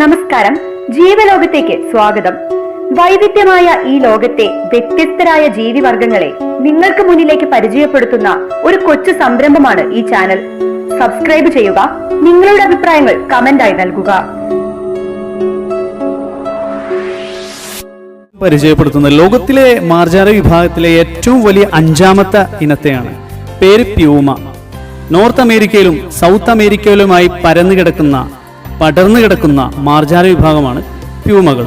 നമസ്കാരം. ജീവലോകത്തേക്ക് സ്വാഗതം. വൈവിധ്യമായ ഈ ലോകത്തെ വ്യത്യസ്തരായ ജീവിവർഗങ്ങളെ നിങ്ങൾക്ക് മുന്നിലേക്ക് പരിചയപ്പെടുത്തുന്ന ഒരു കൊച്ചു സംരംഭമാണ് ഈ ചാനൽ. സബ്സ്ക്രൈബ് ചെയ്യുക നിങ്ങളുടെ അഭിപ്രായങ്ങൾ കമന്റായി നൽകുക. പരിചയപ്പെടുത്തുന്ന ലോകത്തിലെ മാർജാര വിഭാഗത്തിലെ ഏറ്റവും വലിയ അഞ്ചാമത്തെ ഇനത്തെയാണ് പേര് പ്യൂമ. നോർത്ത് അമേരിക്കയിലും സൗത്ത് അമേരിക്കയിലുമായി പരന്നു കിടക്കുന്ന പടർന്നു കിടക്കുന്ന മാർജാര വിഭാഗമാണ് പ്യൂമകൾ.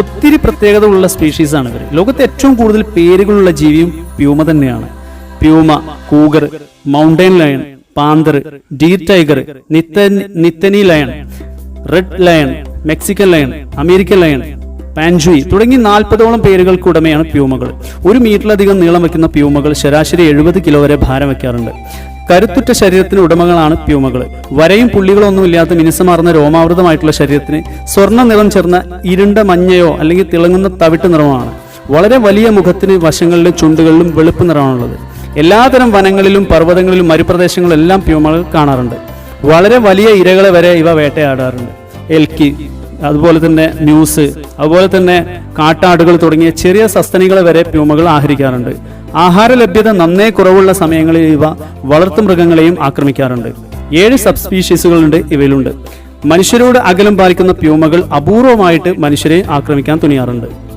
ഒത്തിരി പ്രത്യേകത ഉള്ള സ്പീഷീസാണ് ഇവർ ലോകത്തെ ഏറ്റവും കൂടുതൽ പേരുകളുള്ള ജീവിയും പ്യൂമ തന്നെയാണ്. Puma cougar mountain lion panther D tiger Nittany lion red lion Mexican lion American lion പാൻജുയി തുടങ്ങി നാൽപ്പതോളം പേരുകൾക്ക് ഉടമയാണ് പ്യൂമകൾ. ഒരു മീറ്ററിലധികം നീളം വയ്ക്കുന്ന പ്യൂമകൾ ശരാശരി എഴുപത് കിലോ വരെ ഭാരം വയ്ക്കാറുണ്ട്. കരുത്തുറ്റ ശരീരത്തിന് ഉടമകളാണ് പ്യൂമകൾ വരയും പുള്ളികളൊന്നും ഇല്ലാത്ത മിനുസമാർന്ന രോമാവൃതമായിട്ടുള്ള ശരീരത്തിന് സ്വർണ നിറം ചേർന്ന ഇരുണ്ട മഞ്ഞയോ അല്ലെങ്കിൽ തിളങ്ങുന്ന തവിട്ട് നിറമാണ്. വളരെ വലിയ മുഖത്തിന് വശങ്ങളിലും ചുണ്ടുകളിലും വെളുപ്പ് നിറമാണുള്ളത്. എല്ലാതരം വനങ്ങളിലും പർവതങ്ങളിലും മരുപ്രദേശങ്ങളിലും എല്ലാം പ്യൂമകൾ കാണാറുണ്ട്. വളരെ വലിയ ഇരകളെ വരെ ഇവ വേട്ടയാടാറുണ്ട്. എൽക്കി അതുപോലെ തന്നെ ന്യൂസ് അതുപോലെ തന്നെ കാട്ടാടുകൾ തുടങ്ങിയ ചെറിയ സസ്തനികളെ വരെ പ്യൂമകൾ ആഹരിക്കാറുണ്ട്. ആഹാര ലഭ്യത നന്നേ കുറവുള്ള സമയങ്ങളിൽ ഇവ വളർത്തുമൃഗങ്ങളെയും ആക്രമിക്കാറുണ്ട്. ഏഴ് സബ് സ്പീഷീസുകളുണ്ട് ഇവയിലുണ്ട്. മനുഷ്യരോട് അകലം പാലിക്കുന്ന പ്യൂമകൾ അപൂർവമായിട്ട് മനുഷ്യരെ ആക്രമിക്കാൻ തുനിയാറുണ്ട്.